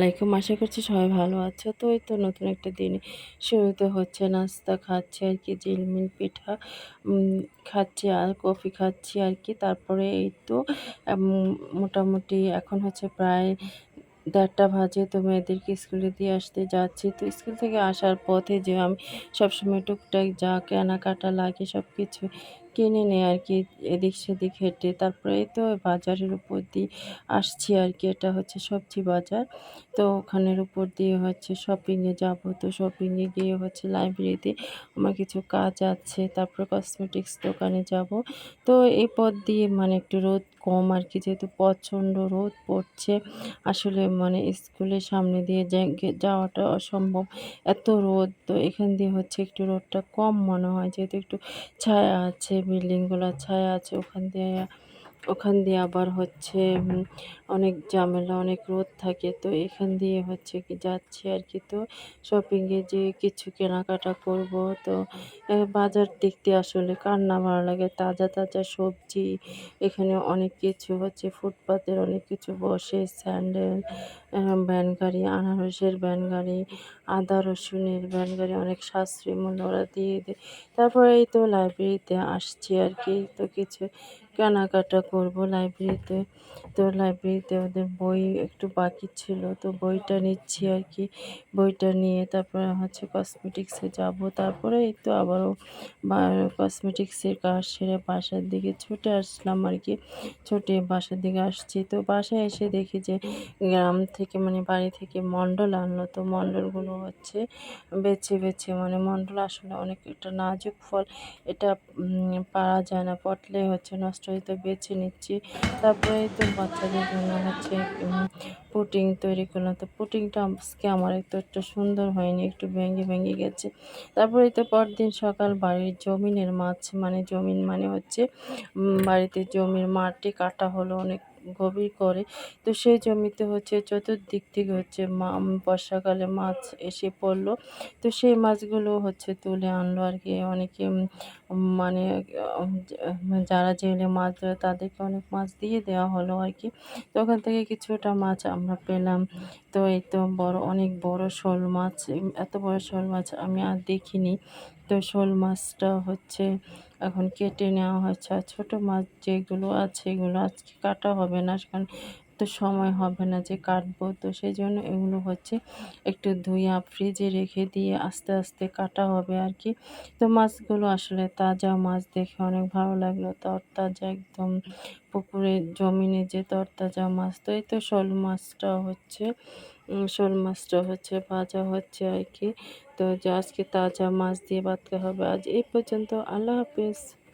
আলাইকুম, আশা করছি সবাই ভালো আছো। তো এই তো নতুন একটা দিনে শুরুতে হচ্ছে নাস্তা খাচ্ছি আর কি, ঝিলমিল পিঠা খাচ্ছি আর কফি খাচ্ছি আর কি। তারপরে এই তো মোটামুটি এখন হচ্ছে প্রায় দেড়টা বাজে। তো মেয়েদেরকে স্কুলে দিয়ে আসতে যাচ্ছি। তো স্কুল থেকে আসার পথে যে আমি সবসময় টুকটাক যা কেনাকাটা লাগে সব কিছু কিনে নেই আর কি, এদিক সেদিক হেঁটে। তারপরে তো বাজারের উপর দিয়ে আসছি আর কি, এটা হচ্ছে সবজি বাজার। তো ওখানের উপর দিয়ে হচ্ছে শপিংয়ে যাব। তো শপিংয়ে গিয়ে হচ্ছে লাইব্রেরিতে আমার কিছু কাজ আছে। তারপরে কসমেটিক্স দোকানে যাব। তো এই পথ দিয়ে মানে একটু রোদ কম আর কি, যেহেতু প্রচণ্ড রোদ পড়ছে, আসলে মানে স্কুলের সামনে দিয়ে যাওয়াটা অসম্ভব। এত রোদ, তো এখান দিয়ে হচ্ছে একটু রোদটা কম মনে হয়, যেহেতু একটু ছায়া আছে। বিল্ডিংগুলোর ছায়া আছে ওখান দিয়ে ওখান দিয়ে আবার হচ্ছে অনেক ঝামেলা, অনেক রোদ থাকে। তো এখান দিয়ে হচ্ছে কি যাচ্ছি আর কি। তো শপিংয়ে যে কিছু কেনাকাটা করব, তো বাজার দেখতে আসলে কার না ভালো লাগে। তাজা তাজা সবজি, এখানে অনেক কিছু হচ্ছে, ফুটপাতের অনেক কিছু বসে, স্যান্ডেল ভ্যান গাড়ি, আনারসের ভ্যান গাড়ি, আদা রসুনের ভ্যান গাড়ি, অনেক সাশ্রয়ী মূল্য ওরা দিয়ে দেয় তারপরে এই তো লাইব্রেরিতে আসছি আর কি। তো কিছু কেনাকাটা করব লাইব্রেরিতে। তো লাইব্রেরিতে ওদের বই একটু বাকি ছিল, তো বইটা নিচ্ছি আর কি। বইটা নিয়ে তারপরে হচ্ছে কসমেটিক্সে যাব। তারপরে এই তো আবারও কসমেটিক্সের কাজ সেরে বাসার দিকে ছুটে আসলাম আর কি। ছুটে বাসার দিকে আসছি। তো বাসায় এসে দেখি যে গ্রাম থেকে মানে বাড়ি থেকে মণ্ডল আনলো। তো মণ্ডলগুলো হচ্ছে বেছে বেছে মানে মণ্ডল আসলে অনেক একটা নাজুক ফল। এটা পারা যায় না পটলে হচ্ছে নষ্ট হইতে বেছে নিচ্ছি। তারপরে তো বাচ্চাদের জন্য হচ্ছে পুটিং তৈরি করলাম। তো পুটিংটা আজকে আমার একটু একটু সুন্দর হয়নি, একটু ভেঙে ভেঙে গেছে। তারপরে তো পরদিন সকাল বাড়ির জমিনের মাছ মানে জমিন মানে হচ্ছে বাড়িতে জমির মাটি কাটা হলো, অনেক গভীর করে। তো সেই জমিতে হচ্ছে চতুর্দিক থেকে হচ্ছে মা বর্ষাকালে মাছ এসে পড়ল। তো সেই মাছগুলো হচ্ছে তুলে আনলো আর কি। অনেকে মানে যারা জেলে মাছ ধরে তাদেরকে অনেক মাছ দিয়ে দেওয়া হলো আর কি। তো ওখান থেকে কিছুটা মাছ আমরা পেলাম। তো এই তো বড়, অনেক বড় শোল মাছ এত বড় শোল মাছ আমি আর দেখিনি। তো শোল মাছটা হচ্ছে এখন কেটে নেওয়া হয়েছে। আর ছোটো মাছ যেগুলো আছে, এগুলো আজকে কাটা হবে না। কারণ তো সময় হবে না যে কাটবো। তো সেই জন্য এগুলো হচ্ছে একটু ধুইয়া ফ্রিজে রেখে দিয়ে আস্তে আস্তে কাটা হবে আর কি। তো মাছগুলো আসলে তাজা মাছ দেখে অনেক ভালো লাগল। তরতাজা একদম পুকুরে জমিনে যে তরতাজা মাছ, তো এই তো শোল মাছটা হচ্ছে শোল মাছটা হচ্ছে, ভাজা হচ্ছে আর কি। তো আজকে তাজা মাছ দিয়ে বাঁধতে হবে। আজ এই পর্যন্ত আল্লাহ হাফেজ।